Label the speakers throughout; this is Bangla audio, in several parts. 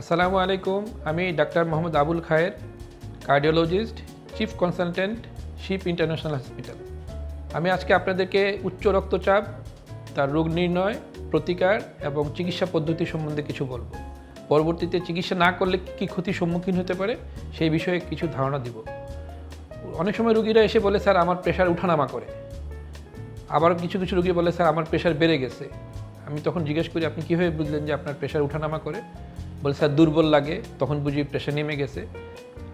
Speaker 1: আসসালামু আলাইকুম, আমি doctor Mohammad Abul Khayer cardiologist chief consultant ship international hospital আমি আজকে আপনাদেরকে উচ্চ রক্তচাপ, তার রোগ নির্ণয়, প্রতিকার এবং চিকিৎসা পদ্ধতি সম্বন্ধে কিছু বলব। পরবর্তীতে চিকিৎসা না করলে কী ক্ষতির সম্মুখীন হতে পারে, সেই বিষয়ে কিছু ধারণা দিব। অনেক সময় রুগীরা এসে বলে, স্যার, আমার প্রেশার উঠানামা করে। আবার কিছু কিছু রুগী বলে, স্যার, আমার প্রেশার বেড়ে গেছে। আমি তখন জিজ্ঞেস করি, আপনি কীভাবে বুঝলেন যে আপনার প্রেশার উঠানামা করে? বলে স্যার, দুর্বল লাগে। তখন বুঝি প্রেশার নেমে গেছে।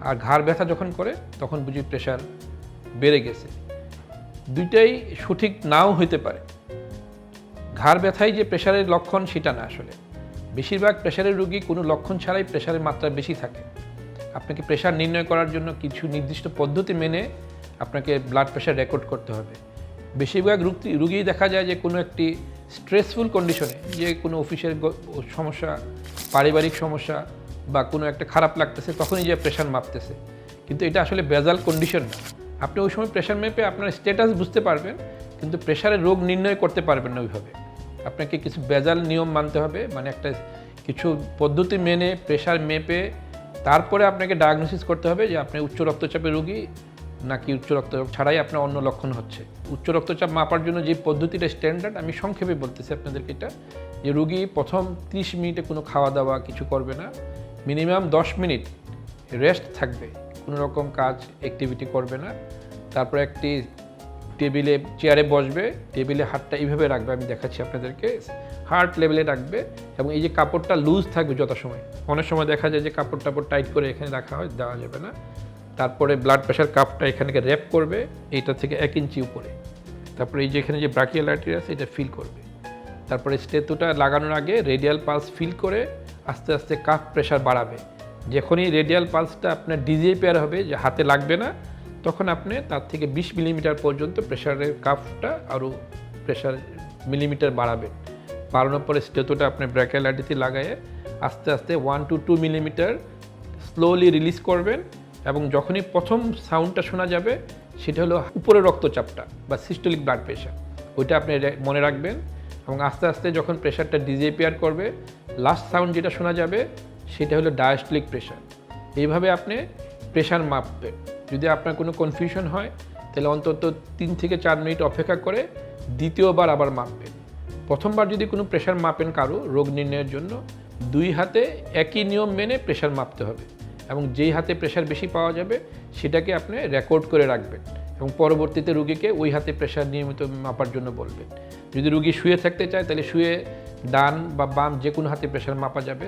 Speaker 1: আর ঘাড় ব্যথা যখন করে, তখন বুঝি প্রেশার বেড়ে গেছে। দুইটাই সঠিক নাও হইতে পারে। ঘাড় ব্যথাই যে প্রেশারের লক্ষণ, সেটা না আসলে। বেশিরভাগ প্রেশারের রুগী কোনো লক্ষণ ছাড়াই প্রেশারের মাত্রা বেশি থাকে। আপনাকে প্রেশার নির্ণয় করার জন্য কিছু নির্দিষ্ট পদ্ধতি মেনে আপনাকে ব্লাড প্রেশার রেকর্ড করতে হবে। বেশিরভাগ রুগী রুগী দেখা যায় যে কোনো একটি স্ট্রেসফুল কন্ডিশনে যে কোনো অফিসের সমস্যা পারিবারিক সমস্যা বা কোনো একটা খারাপ লাগতেছে, তখনই যে প্রেশার মাপতেছে। কিন্তু এটা আসলে বেজাল কন্ডিশন না। আপনি ওই সময় প্রেশার মেপে আপনার স্ট্যাটাস বুঝতে পারবেন, কিন্তু প্রেশারের রোগ নির্ণয় করতে পারবেন না ওইভাবে। আপনাকে কিছু বেজাল নিয়ম মানতে হবে মানে একটা কিছু পদ্ধতি মেনে প্রেশার মেপে তারপরে আপনাকে ডায়াগনোসিস করতে হবে যে আপনি উচ্চ রক্তচাপের রোগী নাকি উচ্চ রক্তচাপ ছাড়াই আপনার অন্য লক্ষণ হচ্ছে। উচ্চ রক্তচাপ মাপার জন্য যে পদ্ধতিটা স্ট্যান্ডার্ড আমি সংক্ষেপে বলতেছি আপনাদেরকে এটা, যে রুগী প্রথম 30 মিনিটে কোনো খাওয়া দাওয়া কিছু করবে না মিনিমাম 10 মিনিট রেস্ট থাকবে, কোনো রকম কাজ অ্যাক্টিভিটি করবে না। তারপর একটি টেবিলে চেয়ারে বসবে, টেবিলে হাতটা এইভাবে রাখবে, আমি দেখাচ্ছি আপনাদেরকে হার্ট লেভেলে রাখবে এবং এই যে কাপড়টা লুজ থাকবে যত সময় অনেক সময় দেখা যায় যে কাপড় টাপড় টাইট করে এখানে রাখা হয়, দেওয়া যাবে না। তারপরে ব্লাড প্রেশার কাপটা এখানে র্যাপ করবে, এইটা থেকে এক ইঞ্চি উপরে। তারপরে এই যে এখানে যে ব্রাকিয়াল আর্টারি আছে, এটা ফিল করবে। তারপরে স্টেতুটা লাগানোর আগে রেডিয়াল পালস ফিল করে আস্তে আস্তে কাফ প্রেশার বাড়াবে। যখনই রেডিয়াল পালসটা আপনার ডিজিএ পেয়ার হবে, যে হাতে লাগবে না, তখন আপনি তার থেকে বিশ মিলিমিটার পর্যন্ত প্রেশারের কাফটা আরও প্রেশার মিলিমিটার বাড়াবেন বাড়ানোর পরে স্টেতুটা আপনি ব্র্যাকেল আর্টিতে লাগায়ে আস্তে আস্তে one two two millimetre slowly release করবেন। এবং যখনই প্রথম সাউন্ডটা শোনা যাবে, সেটা হলো উপরে রক্তচাপটা বা সিস্টোলিক ব্লাড প্রেশার ওইটা আপনি মনে রাখবেন এবং আস্তে আস্তে যখন প্রেশারটা ডিজেপিয়ার করবে লাস্ট সাউন্ড যেটা শোনা যাবে, সেটা হলো ডায়াস্টলিক প্রেশার এইভাবে আপনি প্রেশার মাপবেন যদি আপনার কোনো কনফিউশন হয়, তাহলে অন্তত তিন থেকে চার মিনিট অপেক্ষা করে দ্বিতীয়বার আবার মাপবেন। প্রথমবার যদি কোনো প্রেশার মাপেন কারও, রোগ নির্ণয়ের জন্য দুই হাতে একই নিয়ম মেনে প্রেশার মাপতে হবে। এবং যেই হাতে প্রেশার বেশি পাওয়া যাবে, সেটাকে আপনি রেকর্ড করে রাখবেন এবং পরবর্তীতে রুগীকে ওই হাতে প্রেশার নিয়মিত মাপার জন্য বলবেন। যদি রুগী শুয়ে থাকতে চায়, তাহলে শুয়ে ডান বা বাম যে কোনো হাতে প্রেশার মাপা যাবে।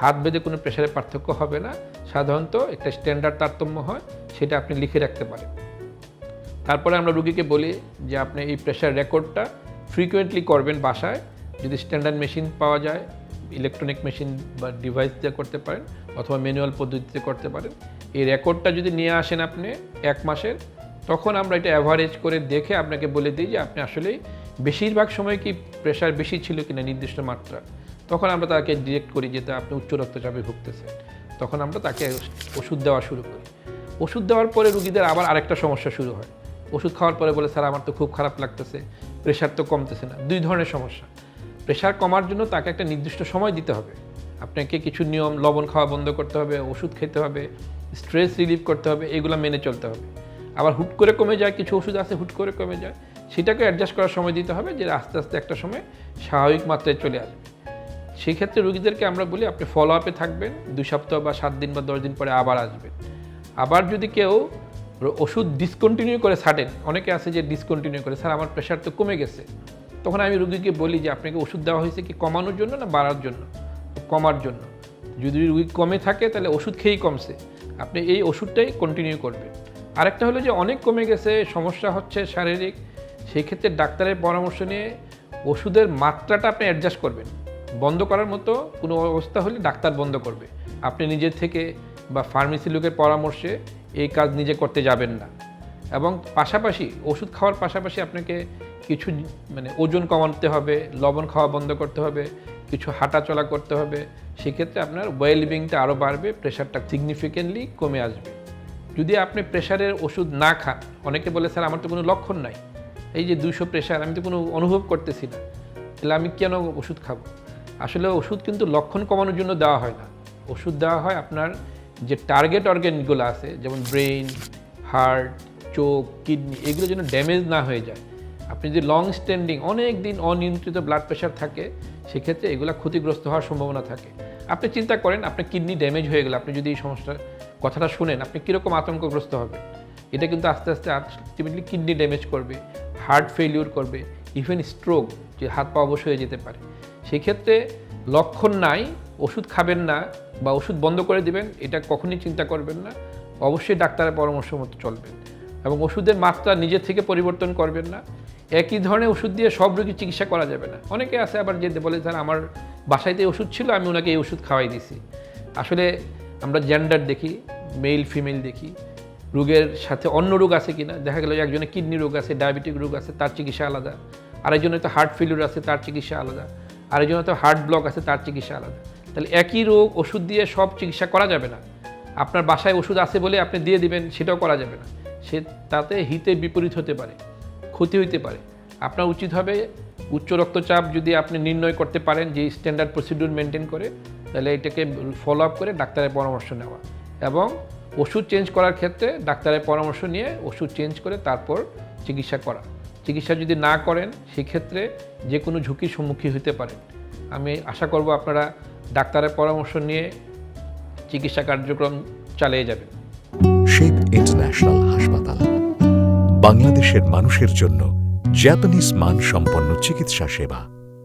Speaker 1: হাত বেঁধে কোনো প্রেশারের পার্থক্য হবে না। সাধারণত একটা স্ট্যান্ডার্ড তারতম্য হয়, সেটা আপনি লিখে রাখতে পারেন। তারপরে আমরা রুগীকে বলি যে, আপনি এই প্রেশার রেকর্ডটা ফ্রিকুয়েন্টলি করবেন বাসায়। যদি স্ট্যান্ডার্ড মেশিন পাওয়া যায় ইলেকট্রনিক মেশিন বা ডিভাইস দিয়ে করতে পারেন অথবা ম্যানুয়াল পদ্ধতিতে করতে পারেন। এই রেকর্ডটা যদি নিয়ে আসেন আপনি এক মাসের, তখন আমরা এটা অ্যাভারেজ করে দেখে আপনাকে বলে দিই যে আপনি আসলেই বেশিরভাগ সময় কি প্রেশার বেশি ছিল কিনা নির্দিষ্ট মাত্রা। তখন আমরা তাকে ডিরেক্ট করি যেটা আপনি উচ্চ রক্তচাপে ভুগতেছেন। তখন আমরা তাকে ওষুধ দেওয়া শুরু করি। ওষুধ দেওয়ার পরে রুগীদের আবার আরেকটা সমস্যা শুরু হয়। ওষুধ খাওয়ার পরে বলে, স্যার, আমার তো খুব খারাপ লাগতেছে। প্রেশার তো কমতেছে না। দুই ধরনের সমস্যা। প্রেশার কমার জন্য তাকে একটা নির্দিষ্ট সময় দিতে হবে। আপনাকে কিছু নিয়ম, লবণ খাওয়া বন্ধ করতে হবে, ওষুধ খেতে হবে স্ট্রেস রিলিভ করতে হবে, এগুলো মেনে চলতে হবে। আবার হুট করে কমে যায়, কিছু ওষুধ আছে, হুট করে কমে যায়, সেটাকে অ্যাডজাস্ট করার সময় দিতে হবে যে আস্তে আস্তে একটা সময় স্বাভাবিক মাত্রায় চলে আসবে। সেই ক্ষেত্রে রুগীদেরকে আমরা বলি, আপনি ফলো আপে থাকবেন, দুই সপ্তাহ বা সাত দিন বা দশ দিন পরে আবার আসবেন। আবার যদি কেউ ওষুধ ডিসকন্টিনিউ করে ছাড়েন, অনেকে আছে যে ডিসকন্টিনিউ করে, স্যার, আমার প্রেশার তো কমে গেছে। তখন আমি রুগীকে বলি যে, আপনাকে ওষুধ দেওয়া হয়েছে কি কমানোর জন্য না বাড়ার জন্য? কমার জন্য। যদি রুগী কমে থাকে, তাহলে ওষুধ খেয়েই কমছে। আপনি এই ওষুধটাই কন্টিনিউ করবেন। আরেকটা হলো যে, অনেক কমে গেছে, সমস্যা হচ্ছে শারীরিক। সেই ক্ষেত্রে ডাক্তারের পরামর্শ নিয়ে ওষুধের মাত্রাটা আপনি অ্যাডজাস্ট করবেন। বন্ধ করার মতো কোনো অবস্থা হলে ডাক্তার বন্ধ করবে। আপনি নিজের থেকে বা ফার্মেসি লোকের পরামর্শে এই কাজ নিজে করতে যাবেন না। এবং পাশাপাশি, ওষুধ খাওয়ার পাশাপাশি আপনাকে কিছু মানে ওজন কমাতে হবে, লবণ খাওয়া বন্ধ করতে হবে কিছু হাঁটা চলা করতে হবে, সেক্ষেত্রে আপনার ওয়েল বিংটা আরও বাড়বে প্রেশারটা সিগনিফিকেন্টলি কমে আসবে। যদি আপনি প্রেশারের ওষুধ না খান, অনেকে বলে, স্যার, আমার তো কোনো লক্ষণ নাই। এই যে দুশো প্রেশার আমি তো কোনো অনুভব করতেছি না। তাহলে আমি কেন ওষুধ খাব? আসলে ওষুধ কিন্তু লক্ষণ কমানোর জন্য দেওয়া হয় না। ওষুধ দেওয়া হয় আপনার যে টার্গেট অর্গানগুলো আছে, যেমন ব্রেইন হার্ট চোখ কিডনি এগুলো যেন ড্যামেজ না হয়ে যায়। আপনি যদি লং স্ট্যান্ডিং অনেক দিন অনিয়ন্ত্রিত ব্লাড প্রেশার থাকে সেক্ষেত্রে এগুলো ক্ষতিগ্রস্ত হওয়ার সম্ভাবনা থাকে। আপনি চিন্তা করেন, আপনার কিডনি ড্যামেজ হয়ে গেলে, আপনি যদি এই সমস্যার কথাটা শুনেন, আপনি কীরকম আতঙ্কগ্রস্ত হবে এটা কিন্তু আস্তে আস্তে আলটিমেটলি কিডনি ড্যামেজ করবে, হার্ট ফেলিউর করবে ইভেন স্ট্রোক যে হাত পা অবশ হয়ে যেতে পারে। সেক্ষেত্রে লক্ষণ নাই, ওষুধ খাবেন না বা ওষুধ বন্ধ করে দিবেন, এটা কখনই চিন্তা করবেন না। অবশ্যই ডাক্তারের পরামর্শ মতো চলবেন এবং ওষুধের মাত্রা নিজে থেকে পরিবর্তন করবেন না। একই ধরনের ওষুধ দিয়ে সব রোগী চিকিৎসা করা যাবে না। অনেকে আছে আবার যে বলে, স্যার, আমার বাসাইতে ওষুধ ছিল, আমি ওনাকে এই ওষুধ খাওয়াই দিছি। আসলে আমরা জেন্ডার দেখি মেল ফিমেল দেখি। রোগের সাথে অন্য রোগ আছে কিনা, দেখা গেল একজনের কিডনি রোগ আছে ডায়াবেটিক রোগ আছে, তার চিকিৎসা আলাদা। আরেকজনের তো হার্ট ফেলিউর আছে, তার চিকিৎসা আলাদা। আরেকজনের তো হার্ট ব্লক আছে, তার চিকিৎসা আলাদা। তাহলে একই রোগ ওষুধ দিয়ে সব চিকিৎসা করা যাবে না। আপনার বাসায় ওষুধ আছে বলে আপনি দিয়ে দিবেন, সেটাও করা যাবে না। সে তাতে হিতে বিপরীত হতে পারে। ক্ষতি হইতে পারে। আপনার উচিত হবে উচ্চ রক্তচাপ যদি আপনি নির্ণয় করতে পারেন যে স্ট্যান্ডার্ড প্রসিডিউর মেনটেন করে, তাহলে এটাকে ফলো আপ করে ডাক্তারের পরামর্শ নেওয়া। এবং ওষুধ চেঞ্জ করার ক্ষেত্রে ডাক্তারের পরামর্শ নিয়ে ওষুধ চেঞ্জ করে তারপর চিকিৎসা করা। চিকিৎসা যদি না করেন, সেক্ষেত্রে যে কোনো ঝুঁকির সম্মুখীন হতে পারেন। আমি আশা করব আপনারা ডাক্তারের পরামর্শ নিয়ে চিকিৎসা কার্যক্রম চালিয়ে যাবেন।
Speaker 2: শেপ ইন্টারন্যাশনাল হাসপাতাল বাংলাদেশের মানুষের জন্য জাপানিজ মানসম্পন্ন চিকিৎসা সেবা।